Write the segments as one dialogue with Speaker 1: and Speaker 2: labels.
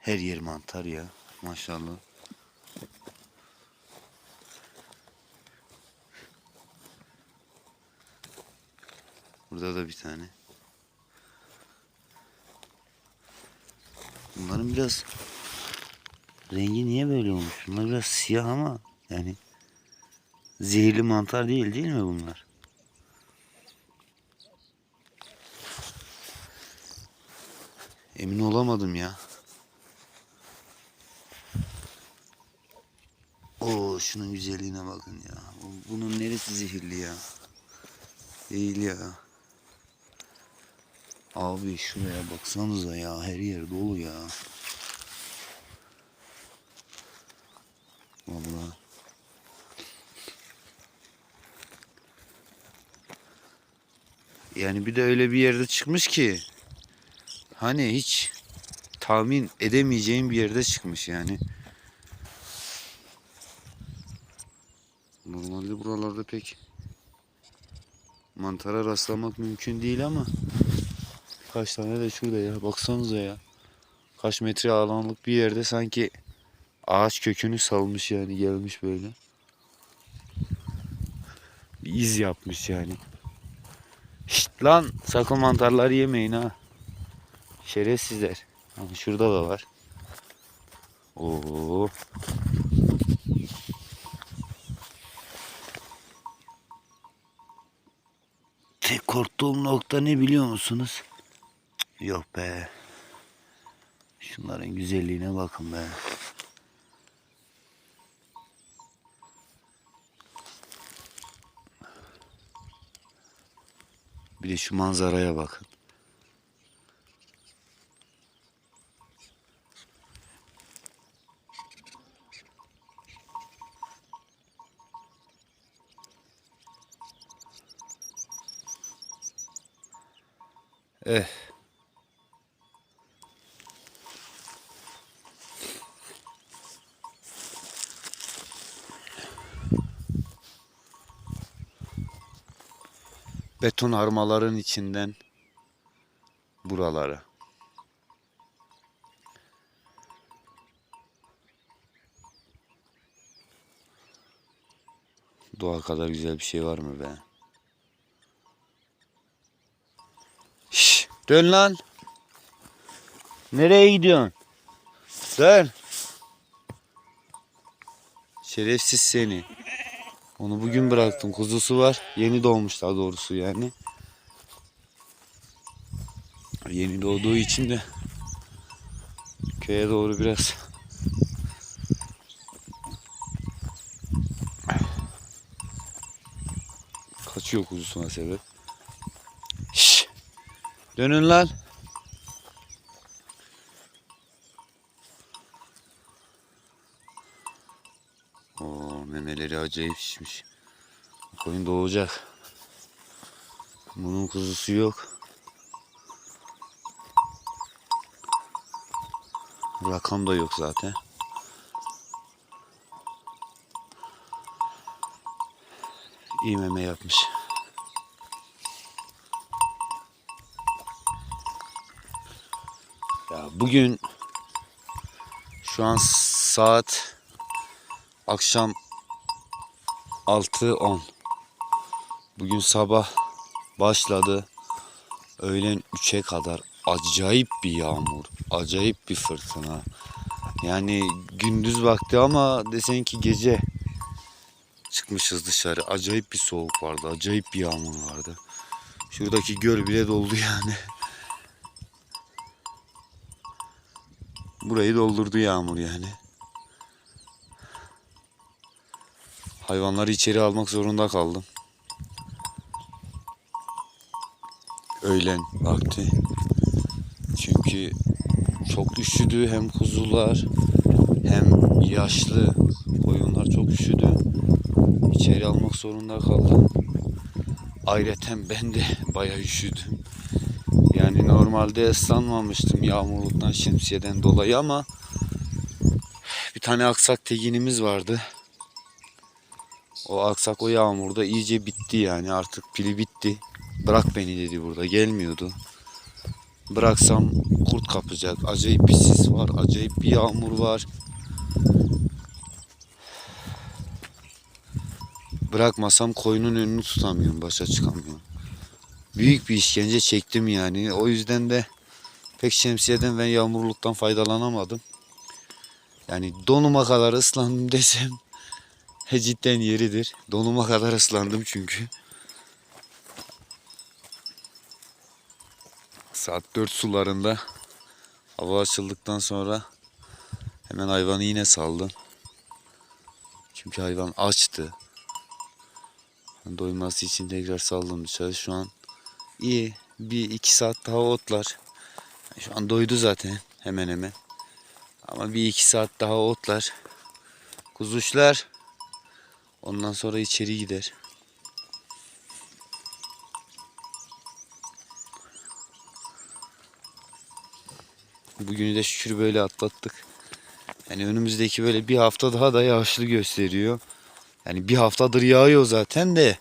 Speaker 1: Her yer mantar ya. Maşallah. Burada da bir tane. Bunların biraz rengi niye böyle olmuş? Bunlar biraz siyah ama yani zehirli mantar değil değil mi bunlar? Emin olamadım ya. Oo şunun güzelliğine bakın ya. Bu- Bunun neresi zehirli ya? Değil ya. Abi şuraya baksanıza ya. Her yer dolu ya. Vallahi. Yani bir de öyle bir yerde çıkmış ki hani hiç tahmin edemeyeceğim bir yerde çıkmış yani. Normalde buralarda pek mantara rastlamak mümkün değil ama kaç tane de şurada ya baksanıza ya. Kaç metre alanlık bir yerde sanki ağaç kökünü salmış yani gelmiş böyle. Bir iz yapmış yani. Şşt lan sakın mantarları yemeyin ha. Şerefsizler. Ha, şurada da var. Oo. Tek korktuğum nokta ne biliyor musunuz? Yok be. Şunların güzelliğine bakın be. Bir de şu manzaraya bakın. Eh. Beton armaların içinden buralara. Doğa kadar güzel bir şey var mı be? Dön lan. Nereye gidiyorsun? Dön. Şerefsiz seni. Onu bugün bıraktım. Kuzusu var. Yeni doğmuş daha doğrusu yani. Yeni doğduğu için de köye doğru biraz kaçıyor kuzusuna sebep. Dönün lan. Oo, memeleri acayip şişmiş. Koyun doğacak. Bunun kuzusu yok. Rakam da yok zaten. İyi meme yapmış. Bugün şu an saat akşam 6.10. Bugün sabah başladı. Öğlen 3'e kadar acayip bir yağmur, acayip bir fırtına. Yani gündüz vakti ama desen ki gece çıkmışız dışarı. Acayip bir soğuk vardı, acayip bir yağmur vardı. Şuradaki göl bile doldu yani. Burayı doldurdu yağmur yani. Hayvanları içeri almak zorunda kaldım. Öğlen vakti. Çünkü çok üşüdü hem kuzular hem yaşlı koyunlar çok üşüdü. İçeri almak zorunda kaldım. Ayrıca ben de bayağı üşüdüm. Yani normalde ıslanmamıştım yağmurluktan şemsiyeden dolayı ama bir tane aksak teginimiz vardı. O aksak o yağmurda iyice bitti yani artık pili bitti. Bırak beni dedi burada gelmiyordu. Bıraksam kurt kapacak. Acayip bir sis var. Acayip bir yağmur var. Bırakmasam koyunun önünü tutamıyorum. Başa çıkamıyorum. Büyük bir işkence çektim yani. O yüzden de pek şemsiyeden ve yağmurluktan faydalanamadım. Yani donuma kadar ıslandım desem he cidden yeridir. Donuma kadar ıslandım çünkü. Saat 4 sularında hava açıldıktan sonra hemen hayvanı yine saldım. Çünkü hayvan açtı. Doyması için tekrar saldım dışarı. Şu an iyi. Bir iki saat daha otlar. Şu an doydu zaten hemen hemen. Ama bir iki saat daha otlar. Kuzuşlar. Ondan sonra içeri gider. Bugünü de şükür böyle atlattık. Yani önümüzdeki böyle bir hafta daha da yağışlı gösteriyor. Yani bir haftadır yağıyor zaten de.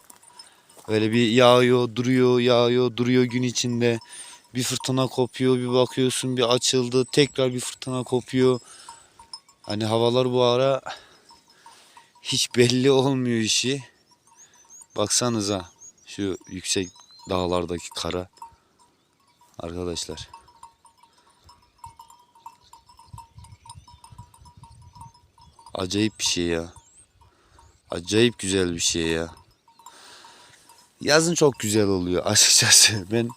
Speaker 1: Böyle bir yağıyor, duruyor, yağıyor, duruyor gün içinde. Bir fırtına kopuyor, bir bakıyorsun bir açıldı, tekrar bir fırtına kopuyor. Hani havalar bu ara hiç belli olmuyor işi. Baksanıza şu yüksek dağlardaki kara. Arkadaşlar. Acayip bir şey ya. Acayip güzel bir şey ya. Yazın çok güzel oluyor açıkçası. Ben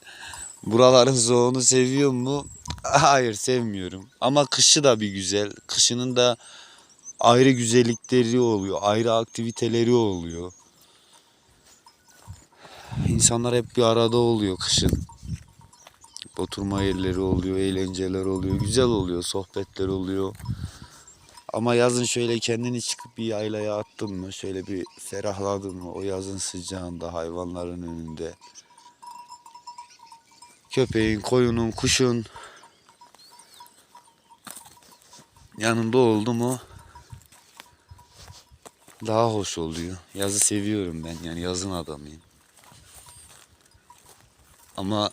Speaker 1: buraların soğuğunu seviyor mu? Hayır sevmiyorum. Ama kışı da bir güzel. Kışının da ayrı güzellikleri oluyor. Ayrı aktiviteleri oluyor. İnsanlar hep bir arada oluyor kışın. Oturma yerleri oluyor, eğlenceler oluyor, güzel oluyor, sohbetler oluyor. Ama yazın şöyle kendini çıkıp bir yaylaya attın mı, şöyle bir ferahladın mı o yazın sıcağında hayvanların önünde. Köpeğin, koyunun, kuşun yanında oldu mu daha hoş oluyor. Yazı seviyorum ben yani yazın adamıyım. Ama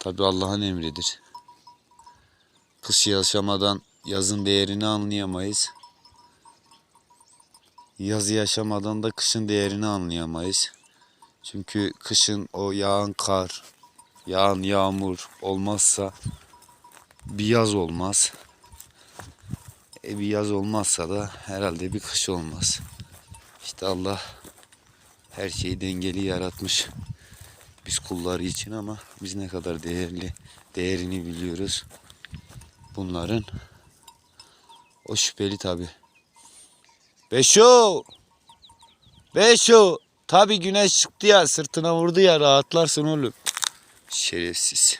Speaker 1: tabi Allah'ın emridir. Kış yaşamadan yazın değerini anlayamayız. Yazı yaşamadan da kışın değerini anlayamayız. Çünkü kışın o yağan kar, yağan yağmur olmazsa bir yaz olmaz. E bir yaz olmazsa da herhalde bir kış olmaz. İşte Allah her şeyi dengeli yaratmış biz kulları için ama biz ne kadar değerli değerini biliyoruz. Bunların o şüpheli tabi. Beşo! Beşo! Tabi güneş çıktı ya sırtına vurdu ya rahatlarsın oğlum. Şerefsiz.